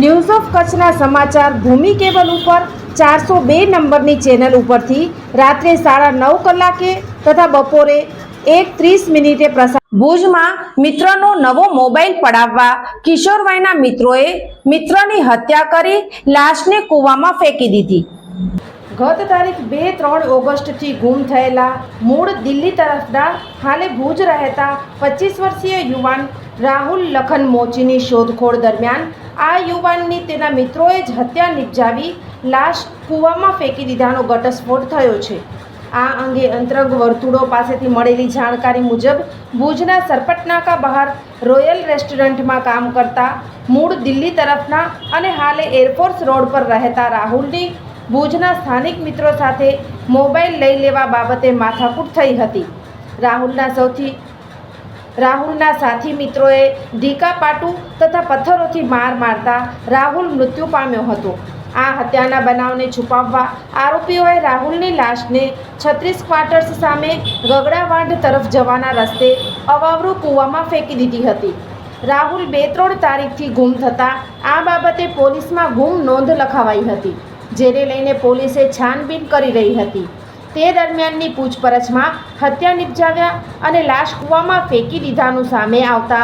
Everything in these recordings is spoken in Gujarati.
news of કચ્છના સમાચાર ભૂમિ કેબલ ઉપર ચારસો બે નંબરની ચેનલ ઉપરથી રાત્રે સાડા નવ કલાકે તથા બપોરે એક ત્રીસ મિનિટે પ્રસાર ભુજમાં મિત્રનો નવો મોબાઈલ પડાવવા કિશોરભાઈના મિત્રોએ મિત્રની હત્યા કરી લાશને કૂવામાં ફેંકી દીધી. ગત તારીખ બે ત્રણ ઓગસ્ટથી ગુમ થયેલા મૂળ દિલ્હી તરફના હાલે ભુજ રહેતા પચીસ વર્ષીય યુવાન રાહુલ લખન મોચીની શોધખોળ દરમિયાન આ યુવાનની તેના મિત્રોએ જ હત્યા નિપજાવી લાશ કૂવામાં ફેંકી દીધાનો ઘટસ્ફોટ થયો છે. આ અંગે અંતરંગ વર્તુળો પાસેથી મળેલી જાણકારી મુજબ, ભુજના સરપટનાકા બહાર રોયલ રેસ્ટોરન્ટમાં કામ કરતા મૂળ દિલ્હી તરફના અને હાલે એરફોર્સ રોડ પર રહેતા રાહુલની ભુજના સ્થાનિક મિત્રો સાથે મોબાઈલ લઈ લેવા બાબતે માથાકૂટ થઈ હતી. રાહુલના સૌથી રાહુલના સાથી મિત્રોએ ઢીકા પાટું તથા પથ્થરોથી માર મારતા રાહુલ મૃત્યુ પામ્યો હતો. આ હત્યાના બનાવને છુપાવવા આરોપીઓએ રાહુલની લાશને છત્રીસ ક્વાર્ટર્સ સામે ગગડાવાંઢ તરફ જવાના રસ્તે અવાવરૂ કૂવામાં ફેંકી દીધી હતી. રાહુલ બે ત્રણ તારીખથી ગુમ થતાં આ બાબતે પોલીસમાં ગુમ નોંધ લખાવાઈ હતી, જેને લઈને પોલીસે છાનબીન કરી રહી હતી. તે દરમિયાનની પૂછપરછમાં હત્યા નિપજાવ્યા અને લાશ કૂવામાં ફેંકી દીધાનું સામે આવતા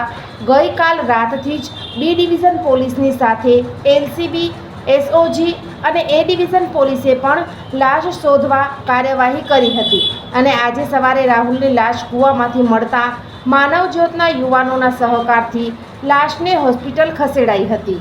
ગઈકાલ રાતથી જ બી ડિવિઝન પોલીસની સાથે એલસીબી, એસઓજી અને એ ડિવિઝન પોલીસે પણ લાશ શોધવા કાર્યવાહી કરી હતી અને આજે સવારે રાહુલની લાશ કૂવામાંથી મળતા માનવજ્યોતના યુવાનોના સહકારથી લાશને હોસ્પિટલ ખસેડાઈ હતી.